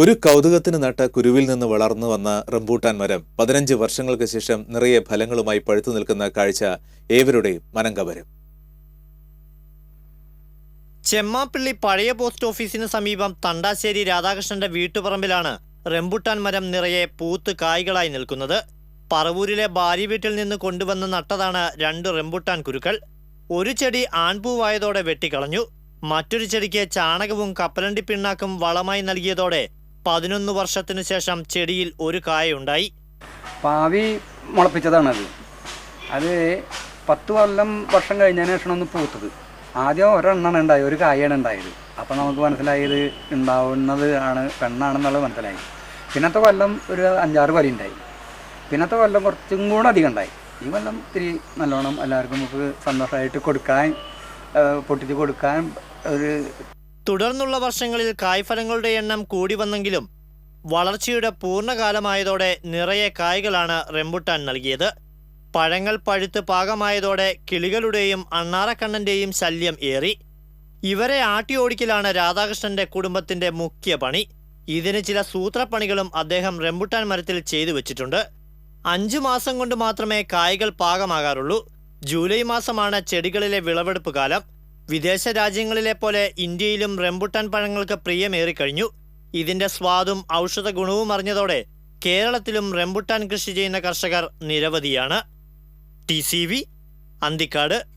ഒരു കൗതുകത്തിന് നട്ട കുരുവിൽ നിന്ന് വളർന്നു വന്ന റംബൂട്ടാൻ മരം പതിനഞ്ച് വർഷങ്ങൾക്ക് ശേഷം നിറയെ ഫലങ്ങളുമായി പഴുത്തു നിൽക്കുന്ന കാഴ്ച ഏവരുടെയും മനം കവരും ചെമ്മാപ്പിള്ളി പഴയ പോസ്റ്റ് ഓഫീസിന് സമീപം തണ്ടാശ്ശേരി രാധാകൃഷ്ണന്റെ വീട്ടുപറമ്പിലാണ് റംബൂട്ടാൻ മരം നിറയെ പൂത്ത് കായ്കളായി നിൽക്കുന്നത്. പറവൂരിലെ ഭാര്യ വീട്ടിൽ നിന്ന് കൊണ്ടുവന്ന് നട്ടതാണ് രണ്ട് റംബൂട്ടാൻ കുരുക്കൾ. ഒരു ചെടി ആൺപൂവായതോടെ വെട്ടിക്കളഞ്ഞു. മറ്റൊരു ചെടിക്ക് ചാണകവും കപ്പലണ്ടി പിണ്ണാക്കും വളമായി നൽകിയതോടെ പതിനൊന്ന് വർഷത്തിനു ശേഷം ചെടിയിൽ ഒരു കായുണ്ടായി. പാവി മുളപ്പിച്ചതാണ് അത് പത്ത് കൊല്ലം വർഷം കഴിഞ്ഞതിന് ശേഷം ഒന്ന് പൂത്തത്. ആദ്യം ഒരെണ്ണമാണ് ഉണ്ടായത് ഒരു കായാണ് ഉണ്ടായത്. അപ്പം നമുക്ക് മനസ്സിലായത് ഉണ്ടാവുന്നത് ആണ് പെണ്ണാണെന്നുള്ളത് മനസ്സിലായി. പിന്നത്തെ കൊല്ലം ഒരു അഞ്ചാറ് കൊല്ലം ഉണ്ടായി. പിന്നത്തെ കൊല്ലം കുറച്ചും കൂടെ അധികം ഉണ്ടായി. ഈ കൊല്ലം ഇത്തിരി നല്ലോണം എല്ലാവർക്കും നമുക്ക് സന്തോഷമായിട്ട് കൊടുക്കാൻ പൊട്ടിച്ച് കൊടുക്കാൻ ഒരു തുടർന്നുള്ള വർഷങ്ങളിൽ കായ്ഫലങ്ങളുടെ എണ്ണം കൂടി വന്നെങ്കിലും വളർച്ചയുടെ പൂർണകാലമായതോടെ നിറയെ കായ്കളാണ് റെമ്പുട്ടാൻ നൽകിയത്. പഴങ്ങൾ പഴുത്ത് പാകമായതോടെ കിളികളുടെയും അണ്ണാറക്കണ്ണന്റെയും ശല്യം ഏറി. ഇവരെ ആട്ടിയോടിക്കലാണ് രാധാകൃഷ്ണന്റെ കുടുംബത്തിന്റെ മുഖ്യ പണി. ഇതിന് ചില സൂത്രപ്പണികളും അദ്ദേഹം റെമ്പുട്ടാൻ മരത്തിൽ ചെയ്തു വെച്ചിട്ടുണ്ട്. അഞ്ചു മാസം കൊണ്ട് മാത്രമേ കായ്കൾ പാകമാകാറുള്ളൂ. ജൂലൈ മാസമാണ് ചെടികളിലെ വിളവെടുപ്പ് കാലം. വിദേശ രാജ്യങ്ങളിലെ പോലെ ഇന്ത്യയിലും റംബുട്ടാൻ പഴങ്ങൾക്ക് പ്രിയമേറിക്കഴിഞ്ഞു. ഇതിന്റെ സ്വാദും ഔഷധ ഗുണവും അറിഞ്ഞതോടെ കേരളത്തിലും റംബുട്ടാൻ കൃഷി ചെയ്യുന്ന കർഷകർ നിരവധിയാണ്. T C V Anthikad.